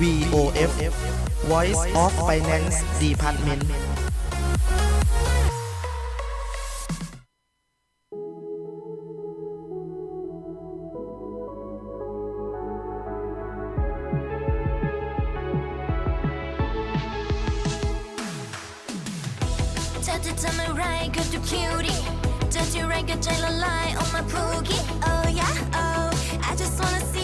VOF Voice of Finance Department เธอจะทำอะไรก็ดูคิวดิเจอที่ไรก็ใจละลายออกมาพูกี้ just wanna see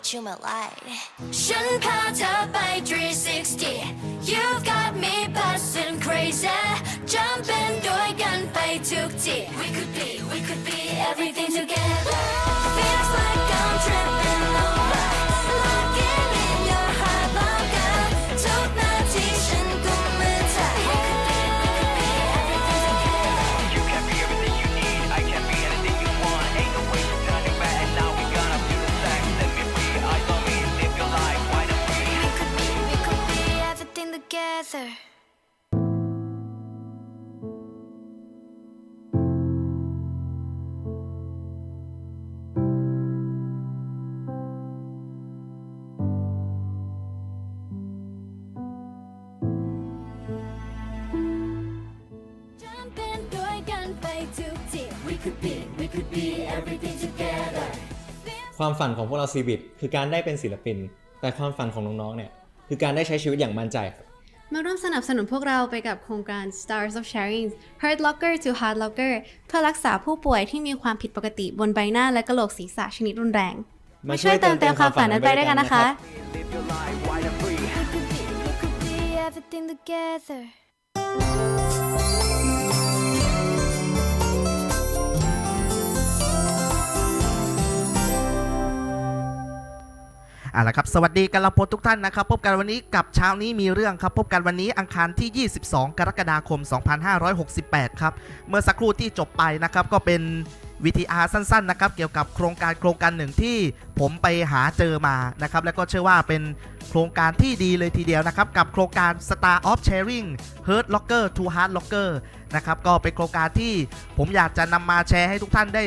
All my heartbeat you my light ฉันพาเธอไป 360 You've got me passing crazy Jumping ด้วยกันไปทุกที่ We could be we could be everything together Feels like I'm tripping over ความฝันของพวกเราซีบิทคือการได้เป็นศิลปิน แต่ความฝันของน้องๆเนี่ยคือการได้ใช้ชีวิตอย่างมั่นใจครับ มาร่วมสนับสนุนพวกเราไปกับโครงการ Stars of Sharing Heart Locker to Heart Locker เพื่อรักษาผู้ป่วยที่มีความผิดปกติบนใบหน้าและกระโหลกศีรษะชนิดรุนแรง มาช่วยเติมเต็มความฝันนั้นไปด้วยกันนะคะ Live your life, wide and free. We could be, we could be everything together. อะละครับสวัสดีกันละพลทุกท่านนะครับ พบกันวันนี้กับเช้านี้มีเรื่องครับพบกันวันนี้อังคารที่ 22 กรกฎาคม 2568 ครับเมื่อสักครู่ที่จบไปนะครับก็เป็น VTR สั้นๆนะครับเกี่ยวกับโครงการโครงการหนึ่งที่ผมไปหาเจอมานะครับแล้วก็เชื่อว่าเป็นโครงการที่ดีเลยทีเดียวนะครับกับโครงการ Star of Sharing Heart Locker to Heart Locker นะครับก็เป็นโครงการที่ผมอยากจะนำมาแชร์ให้ทุกท่านได้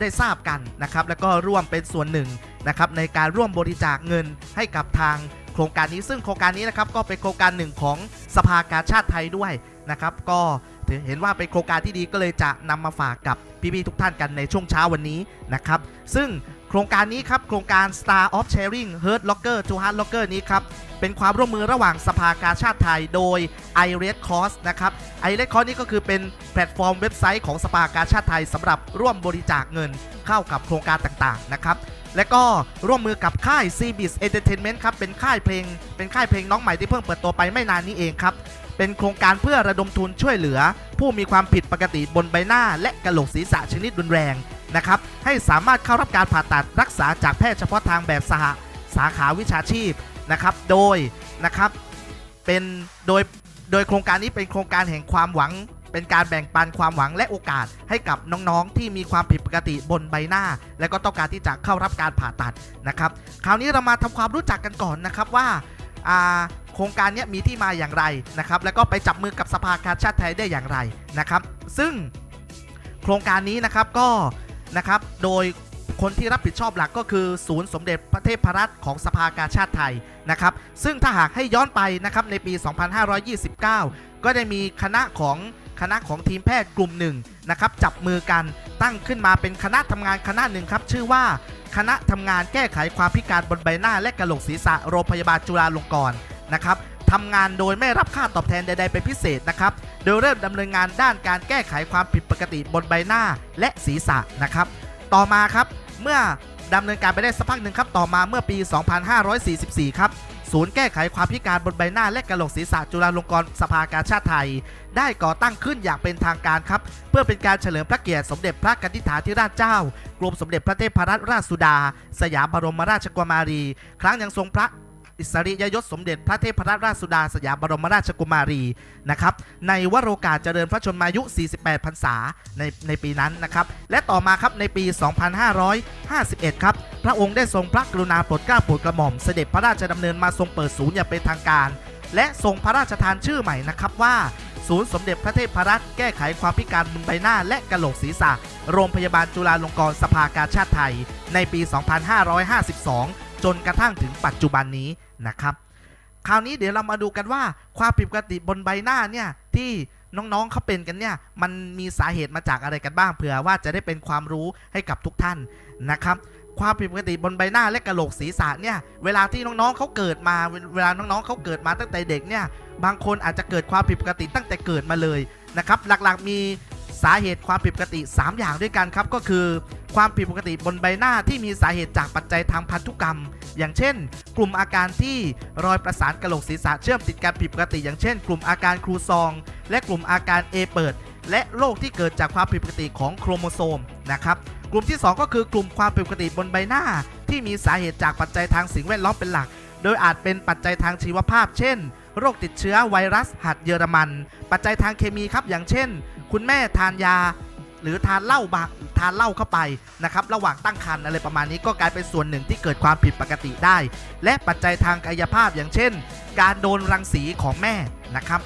ได้ทราบกันนะครับแล้วก็ร่วมเป็นส่วนหนึ่ง นะครับในการร่วมบริจาคเงินให้กับทางโครงการนี้ซึ่งโครงการนี้นะครับก็เป็นโครงการหนึ่งของสภากาชาติไทยด้วยนะครับก็ถือเห็นว่าเป็นโครงการที่ดีก็เลยจะนำมาฝากกับพี่ๆทุกท่านกันในช่วงเช้าวันนี้นะครับซึ่งโครงการนี้ครับโครงการ Star of Sharing Heart Locker to Heart Locker นี้ครับเป็นความร่วมมือระหว่างสภากาชาติไทยโดย i r e d Cross นะครับ i r e d Cross นี่ก็คือเป็นแพลตฟอร์มเว็บไซต์ของสภากาชาติไทยสำหรับร่วมบริจาคเงินเข้ากับโครงการต่างๆนะครับ และก็ร่วมมือกับค่าย c b i s Entertainment ครับเป็นค่ายเพลง เป็นค่ายเพลงน้องใหม่ที่เพิ่งเปิดตัวไปไม่นานนี้เองครับ เป็นโครงการเพื่อระดมทุนช่วยเหลือ ผู้มีความผิดปกติบนใบหน้า และกระโหลกศีรษะชนิดรุนแรงนะครับให้สามารถเข้ารับการผ่าตัดรักษาจากแพทย์เฉพาะทางแบบสหสาขาวิชาชีพนะครับ โดยนะครับเป็นโดยโดยโครงการนี้เป็นโครงการแห่งความหวัง เป็นการแบ่งปันความหวังและโอกาสให้กับน้องๆ ที่มีความผิดปกติบนใบหน้า และก็ต้องการที่จะเข้ารับการผ่าตัดนะครับ คราวนี้เรามาทำความรู้จักกันก่อนนะครับว่าโครงการนี้มีที่มาอย่างไรนะครับแล้วก็ไปจับมือกับสภาการชาติไทยได้อย่างไรนะครับซึ่งโครงการนี้นะครับก็นะครับโดยคนที่รับผิดชอบหลักก็คือศูนย์สมเด็จพระเทพรัตน์ของสภากาชาติไทยนะครับซึ่งถ้าหากให้ย้อนไปนะครับในปี 2529 ก็ได้มีคณะของ คณะของทีมแพทย์กลุ่มหนึ่งนะครับจับมือกันตั้งขึ้นมาเป็นคณะทำงานคณะหนึ่งครับ ชื่อว่าคณะทำงานแก้ไขความพิการบนใบหน้าและกระโหลกศีรษะโรงพยาบาลจุฬาลงกรณ์นะครับทำงานโดยไม่รับค่าตอบแทนใด ๆ เป็นพิเศษนะครับ โดยเริ่มดำเนินงานด้านการแก้ไขความผิดปกติบนใบหน้าและศีรษะนะครับ ต่อมาครับเมื่อดำเนินการไปได้สักพักหนึ่งครับ ต่อมาเมื่อปี 2544 ครับ ศูนย์แก้ไขความพิการบนใบหน้าและกระโหลกศีรษะจุฬาลงกรณ์สภากาชาติไทย ได้ก่อตั้งขึ้นอย่างเป็นทางการครับ เพื่อเป็นการเฉลิมพระเกียรติสมเด็จพระกนิษฐาธิราชเจ้ากรมสมเด็จพระเทพรัตนราชสุดา สยามบรมราชกุมารี ครั้งยังทรงพระ อิสริยยศสมเด็จพระเทพรัตนราชสุดาสยามบรมราชกุมารีนะครับในวโรกาสเจริญพระชนมายุ 48 พรรษาในในปีนั้นนะครับและต่อมาครับในปี 2551 ครับพระองค์ได้ทรงพระกรุณาโปรดเกล้าโปรดกระหม่อมเสด็จพระราชดำเนินมาทรงเปิดศูนย์อย่างเป็นทางการ และทรงพระราชทานชื่อใหม่นะครับว่าศูนย์สมเด็จพระเทพรัตน์แก้ไขความพิการบนใบหน้าและกระโหลกศีรษะ โรงพยาบาลจุฬาลงกรณ์สภากาชาติไทย ในปี 2552 จนกระทั่งถึงปัจจุบันนี้นะครับ คราวนี้เดี๋ยวเรามาดูกันว่าความผิดปกติบนใบหน้าเนี่ยที่น้องๆเขาเป็นกันเนี่ยมันมีสาเหตุมาจากอะไรกันบ้างเผื่อว่าจะได้เป็นความรู้ให้กับทุกท่านนะครับความผิดปกติบนใบหน้าและกระโหลกศีรษะเนี่ยเวลาที่น้องๆเขาเกิดมาเวลาน้องๆเขาเกิดมาตั้งแต่เด็กเนี่ยบางคนอาจจะเกิดความผิดปกติตั้งแต่เกิดมาเลยนะครับหลักๆมี สาเหตุความผิดปกติ 3 อย่างด้วยกันครับ ก็คือ ความผิดปกติบนใบหน้าที่มีสาเหตุจากปัจจัยทางพันธุกรรม อย่างเช่น กลุ่มอาการที่รอยประสานกระโหลกศีรษะเชื่อมติดกันผิดปกติ อย่างเช่น กลุ่มอาการครูซอง และกลุ่มอาการเอเปิด และโรคที่เกิดจากความผิดปกติของโครโมโซมนะครับกลุ่มที่ 2 ก็คือกลุ่มความผิดปกติบนใบหน้า ที่มีสาเหตุจากปัจจัยทางสิ่งแวดล้อมเป็นหลัก โดยอาจเป็นปัจจัยทางชีวภาพ เช่น โรคติดเชื้อไวรัสหัดเยอรมัน ปัจจัยทางเคมีครับอย่างเช่น คุณแม่ทานยา หรือทานเหล้าบางทานเหล้าเข้าไปนะครับระหว่างตั้งครรภ์อะไรประมาณนี้ก็กลายเป็นส่วนหนึ่งที่เกิดความผิดปกติได้ และปัจจัยทางกายภาพอย่างเช่น การโดนรังสีของแม่นะครับ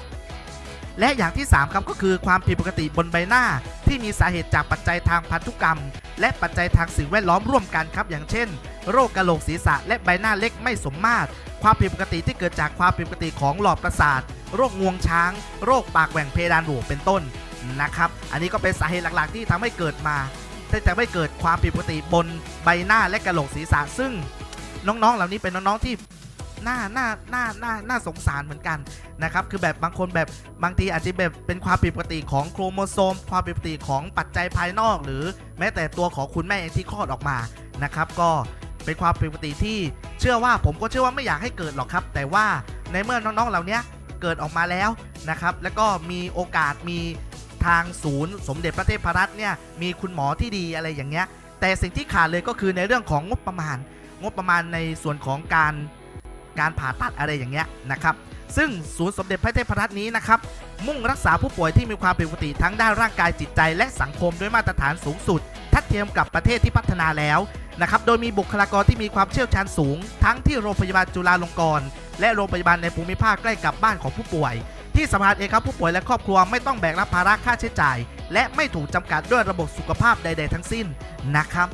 และอย่างที่ 3 ครับก็คือความผิดปกติบนใบหน้า ที่มีสาเหตุจากปัจจัยทางพันธุกรรม และปัจจัยทางสิ่งแวดล้อมร่วมกันครับ อย่างเช่น โรคกระโหลกศีรษะและใบหน้าเล็กไม่สมมาตร ความผิดปกติที่เกิดจากความผิดปกติของหลอดประสาท โรคงวงช้าง โรคปากแหว่งเพดานโหวเป็นต้น นะครับ อันนี้ก็เป็นสาเหตุหลักๆ ที่ทำให้เกิดมาแต่ไม่เกิดความผิดปกติบนใบหน้าและกระโหลกศีรษะซึ่งน้องๆ เหล่านี้เป็นน้องๆที่น่าน่าน่าน่าน่าสงสารเหมือนกันนะครับคือแบบบางคนแบบบางทีอาจจะแบบเป็นความผิดปกติของโครโมโซม ความผิดปกติของปัจจัยภายนอก หรือแม้แต่ตัวของคุณแม่เองที่คลอดออกมานะครับก็เป็นความผิดปกติที่เชื่อว่าผมก็เชื่อว่าไม่อยากให้เกิดหรอกครับ แต่ว่าในเมื่อน้องๆเหล่านี้เกิดออกมาแล้วนะครับแล้วก็มีโอกาสมี ทางศูนย์ สมเด็จพระเทพรัตน์เนี่ยมีคุณหมอที่ดีอะไรอย่างเงี้ยแต่สิ่งที่ขาดเลยก็คือในเรื่องของงบประมาณ งบประมาณในส่วนของการการผ่าตัดอะไรอย่างเงี้ยนะครับซึ่งศูนย์สมเด็จพระเทพรัตน์นี้นะครับมุ่งรักษาผู้ป่วยที่มีความผิดปกติทั้งด้านร่างกายจิตใจ และสังคมด้วยมาตรฐานสูงสุดทัดเทียมกับประเทศที่พัฒนาแล้วนะครับโดยมีบุคลากรที่มีความเชี่ยวชาญสูง ทั้งที่โรงพยาบาลจุฬาลงกรณ์และโรงพยาบาลในภูมิภาคใกล้กับบ้านของผู้ป่วย ที่สำคัญเองครับผู้ป่วยและครอบครัวไม่ต้องแบกรับภาระค่าใช้จ่าย และไม่ถูกจำกัดด้วยระบบสุขภาพใด ๆ ทั้งสิ้นนะครับ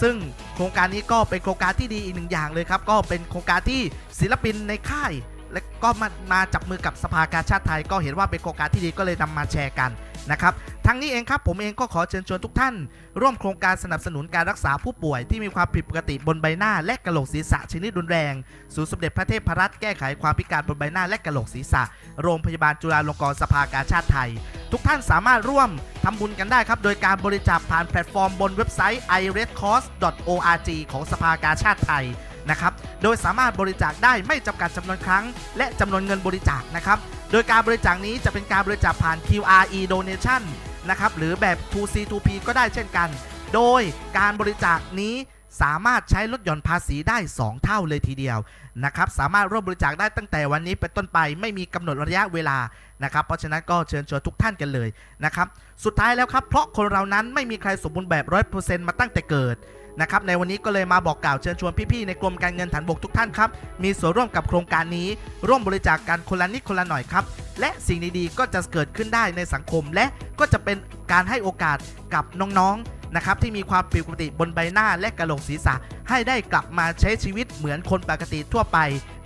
ซึ่งโครงการนี้ก็เป็นโครงการที่ดีอีกหนึ่งอย่างเลยครับ ก็เป็นโครงการที่ศิลปินในค่าย และก็มามาจับมือกับสภากาชาติไทย ก็เห็นว่าเป็นโครงการที่ดีก็เลยนำมาแชร์กันนะครับทั้งนี้เองครับผมเองก็ขอเชิญชวนทุกท่าน ร่วมโครงการสนับสนุนการรักษาผู้ป่วยที่มีความผิดปกติบนใบหน้าและกระโหลกศีรษะชนิดรุนแรงศูนย์สมเด็จพระเทพรัตน์แก้ไขความพิการบนใบหน้าและกระโหลกศีรษะ โรงพยาบาลจุฬาลงกรณ์สภากาชาติไทย ทุกท่านสามารถร่วมทำบุญกันได้ครับ โดยการบริจาคผ่านแพลตฟอร์มบนเว็บไซต์ iredcross.org ของสภากาชาติไทย นะครับ โดยสามารถบริจาคได้ไม่จำกัดจำนวนครั้ง และจำนวนเงินบริจาคนะครับ โดยการบริจาคนี้จะเป็นการบริจาคผ่าน QRE donation นะครับ หรือแบบ 2C2P ก็ได้เช่นกัน โดยการบริจาคนี้ สามารถใช้ลดหย่อนภาษีได้ 2 เท่าเลยทีเดียวนะครับสามารถร่วมบริจาคได้ตั้งแต่วันนี้เป็นต้นไปไม่มีกำหนดระยะเวลานะครับเพราะฉะนั้นก็เชิญชวนทุกท่านกันเลยนะครับสุดท้ายแล้วครับเพราะคนเรานั้นไม่มีใครสมบูรณ์แบบร้อยเปอร์เซ็นต์มาตั้งแต่เกิดนะครับในวันนี้ก็เลยมาบอกกล่าวเชิญชวนพี่ๆในกรมการเงินฐานบกทุกท่านครับมีส่วนร่วมกับโครงการนี้ ร่วมบริจาคกันคนละนิดคนละหน่อยครับและสิ่งดีๆก็จะเกิดขึ้นได้ในสังคมและก็จะเป็นการให้โอกาสกับน้องๆ นะครับที่มีความผิดปกติบนใบหน้าและกระโหลกศีรษะ ให้ได้กลับมาใช้ชีวิตเหมือนคนปกติทั่วไป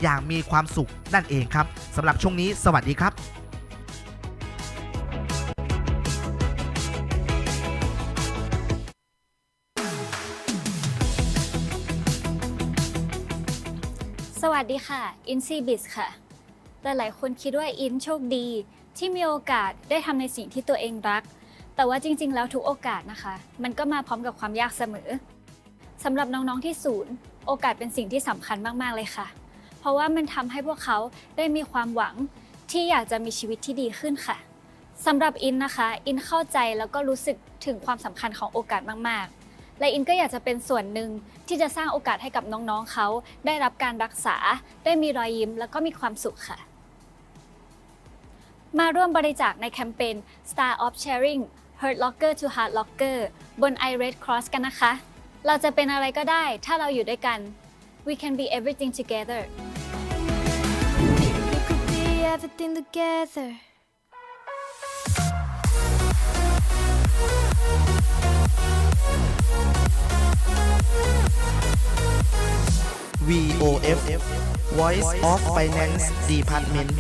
อย่างมีความสุขนั่นเองครับสำหรับช่วงนี้สวัสดีครับสวัสดีค่ะ อินซีบิสค่ะ แต่หลายคนคิดว่าอินโชคดี ที่มีโอกาสได้ทำในสิ่งที่ตัวเองรัก แต่ว่าจริง ๆ แล้วทุกโอกาสนะคะ มันก็มาพร้อมกับความยากเสมอสำหรับน้องๆที่ศูนย์ โอกาสเป็นสิ่งที่สำคัญมากๆเลยค่ะ เพราะว่ามันทำให้พวกเขาได้มีความหวังที่อยากจะมีชีวิตที่ดีขึ้นค่ะสำหรับอินนะคะ อินเข้าใจแล้วก็รู้สึกถึงความสำคัญของโอกาสมากๆ และอินก็อยากจะเป็นส่วนหนึ่งที่จะสร้างโอกาสให้กับน้องๆเขา ได้รับการรักษา ได้มีรอยยิ้ม แล้วก็มีความสุขค่ะ มาร่วมบริจาคในแคมเปญ Star of Sharing Hurt Locker to Heart Locker บน i Red Cross กันนะคะ เราจะเป็นอะไรก็ได้ถ้าเราอยู่ด้วยกัน We can be everything together We could be everything together. VOF Voice of Finance Department